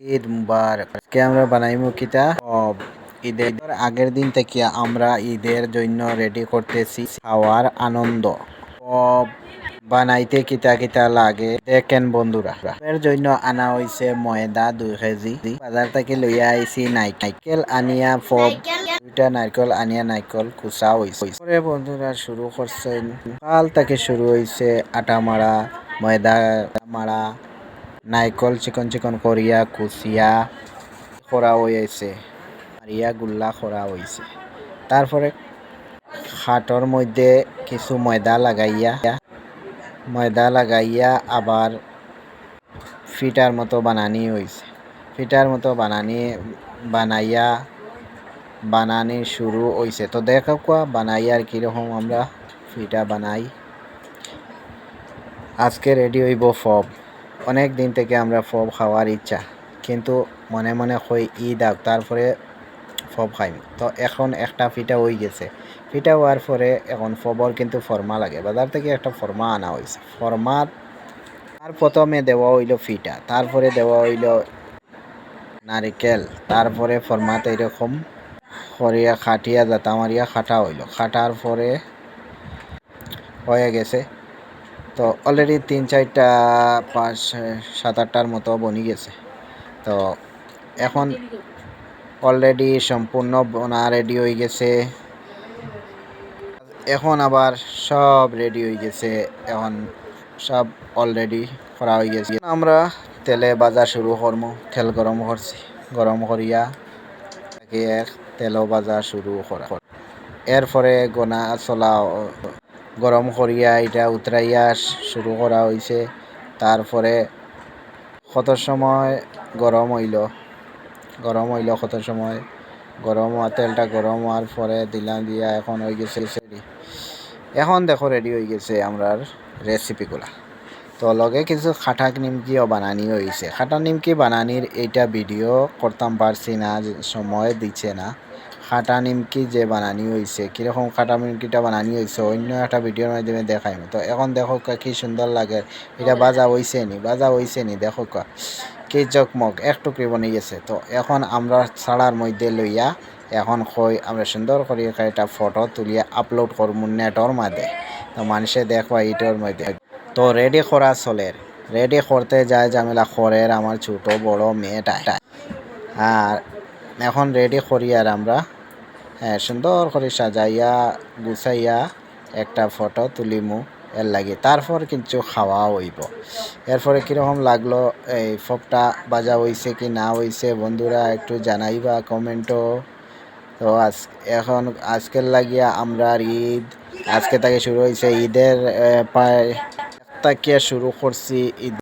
ঈদ মুবারক। আমরা বানাইমু কিতা? ঈদের আগের দিন থেকে আমরা ঈদের জন্য রেডি করতেছি খাওয়ার আনন্দ। বানাইতে কিতা কিতা লাগে? দেখেন বন্ধুরা। এর জন্য আনা হইছে ময়দা, দুই কেজি। বাজার থেকে লইয়া আইছি নাইকেল আনিয়া ফব। দুইটা নারকেল আনিয়া নারকেল কুচা পরে বন্ধুরা শুরু করছেন। কাল থেকে শুরু হইছে আটা মারা ময়দা মারা নাইকল চিকন চিকন করিয়া কুচিয়া করা হয়েছে মারিয়া গুল্লা করা হয়েছে তারপরে খাটর মধ্যে কিছু ময়দা লাগাইয়া ময়দা লাগাইয়া আবার ফিটার মতো বানানি হয়েছে ফিটার মতো বানানি, বানাইয়া, বানানি শুরু হয়েছে তো দেখো কোয়া বানাইয়ার কীরকম আমরা ফিটা বানাই। আজকে রেডি হইব ফব। অনেক দিন থেকে আমরা ফব খাওয়ার ইচ্ছা, কিন্তু মনে মনে কই, ঈদ আগ তারপরে ফব খাইম। তো এখন একটা ফিটা হয়ে গেছে। ফিটা হওয়ার পরে এখন ফবর কিন্তু ফর্মা লাগে। বাজার থেকে একটা ফর্মা আনা হয়েছে ফর্মা তার প্রথমে দেওয়া হইল ফিটা, তারপরে দেওয়া হইল নারিকেল, তারপরে ফর্মাতে এরকম করিয়া খাটিয়া জাতা মারিয়া খাটা হইল। খাটার পরে হয়ে গেছে তো অলরেডি তিন, চারটা, পাঁচ, সাত, আটটার মতো বনি গেছে। তো এখন অলরেডি সম্পূর্ণ বোনা রেডি হয়ে গেছে। এখন আবার সব রেডি হয়ে গেছে। এখন সব অলরেডি করা হয়ে গেছে। আমরা তেলে বাজা শুরু করব তেল গরম করছি। গরম করিয়া তাকে তেলও বাজা শুরু করা। এরপরে গোনা চলা গরম করিয়া এটা উতরাইয়া শুরু করা হয়েছে তারপরে কত সময় গরম হইল? গরম হইল কত সময়? গরম হওয়া, তেলটা গরম হওয়ার পরে দিলাম দিয়া এখন হয়ে গেছে এখন দেখো রেডি হয়ে গেছে আমরার রেসিপিগুলা তো লগে কিছু খাটা নিমকিও বানানি হয়েছে খাটা নিমকি বানানির এইটা ভিডিও করতাম, পারছি না, সময় দিচ্ছে না। খাটা নিমকি যে বানানি হয়েছে কীরকম খাটা নিমকিটা বানানি হয়েছে অন্য একটা ভিডিওর মাধ্যমে দেখাই তো এখন দেখো কা কি সুন্দর লাগে। এটা বাজা হয়েছে নি? বাজা হয়েছে নি? দেখো কা কি চকমক একটু বনে গেছে। তো এখন আমরা ছাড়ার মধ্যে লইয়া এখন কই আমরা সুন্দর করে একটা ফটো তুলিয়া আপলোড করব নেটর মাঝে তো মানুষে দেখবা ইটোর মধ্যে। তো রেডি করা চলের রেডি করতে যায় জামেলা করের আমার ছোট বড় মেয়েটা আর এখন রেডি করি আর আমরা সুন্দর করে সাজাইয়া, গুছাইয়া একটা ফটো তুলিমু, এর লাগে। তারপর কিন্তু খাওয়া হইব। এরপরে কীরকম লাগল, এই ফপটা বাজা হইছে কি না হইছে, বন্ধুরা একটু জানাইবা কমেন্টও তো আজ, এখন আজকের লাগিয়া আমরা ঈদ, আজকে থেকে শুরু হয়েছে ঈদের তাকিয়া শুরু করছি ঈদ।